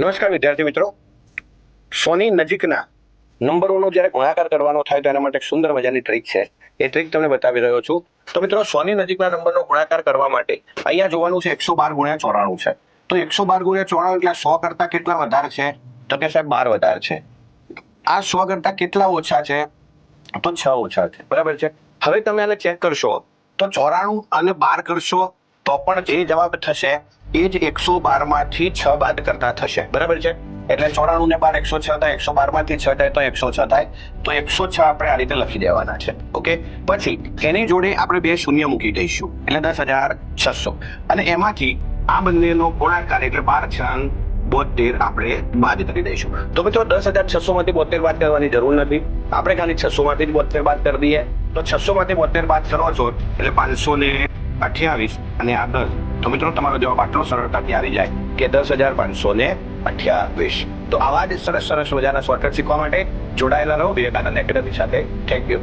નમસ્કાર વિદ્યાર્થી મિત્રો. સોની નજીકના નંબરોનો જ્યારે ગુણાકાર કરવાનો થાય તો એના માટે એક સુંદર મજાની ટ્રીક છે. એ ટ્રીક તમને બતાવી રહ્યો છું. તો મિત્રો, સોની નજીકના નંબરનો ગુણાકાર કરવા માટે અહીંયા જોવાનું છે એકસો બાર ગુણ્યા ચોરાણું છે. તો એકસો બાર ગુણ્યા ચોરાણું એટલે સો કરતા કેટલા વધારે છે? તો કે સાહેબ, બાર વધારે છે. આ સો કરતા કેટલા ઓછા છે? તો છ ઓછા છે. બરાબર છે? હવે તમે આને ચેક કરશો. તો ચોરાણું અને બાર કરશો. તો પણ જે જવાબ થશે, એ જ એકસો બારમાંથી છ બાદ કરતા થશે. બરાબર છે? એટલે ચોરાણું ને બાર એકસો છ થાય, એકસો બારમાંથી છ થાય, તો એકસો છ થાય. તો એકસો છ આપણે આ રીતે લખી દેવાના છે. ઓકે? પછી એની જોડે આપણે બે શૂન્ય મૂકી દઈશું, એટલે દસ હજાર છસો. અને એમાંથી આ બંનેનો ગુણાકાર એટલે બાર છ બોતેર આપણે બાદ કરી દઈશું. તો મિત્રો, દસ હજાર છસો માંથી બોતેર બાદ કરવાની જરૂર નથી. આપણે ખાલી છસો માંથી જ બોતેર બાદ કરી દઈએ. તો છસો માંથી બોતેર બાદ કરો છો, એટલે પાંચસો ને અઠ્યાવીસ અને આ દસ. તો મિત્રો, તમારો જવાબ આટલો સરળતાથી આવી જાય કે દસ હજાર પાંચસો ને અઠ્યાવીસ. તો આવા જ સરસ સરસ મજાના શોર્ટકટ શીખવા માટે જોડાયેલા રહો. વિવેકાનંદ એકેડમી સાથે. Thank you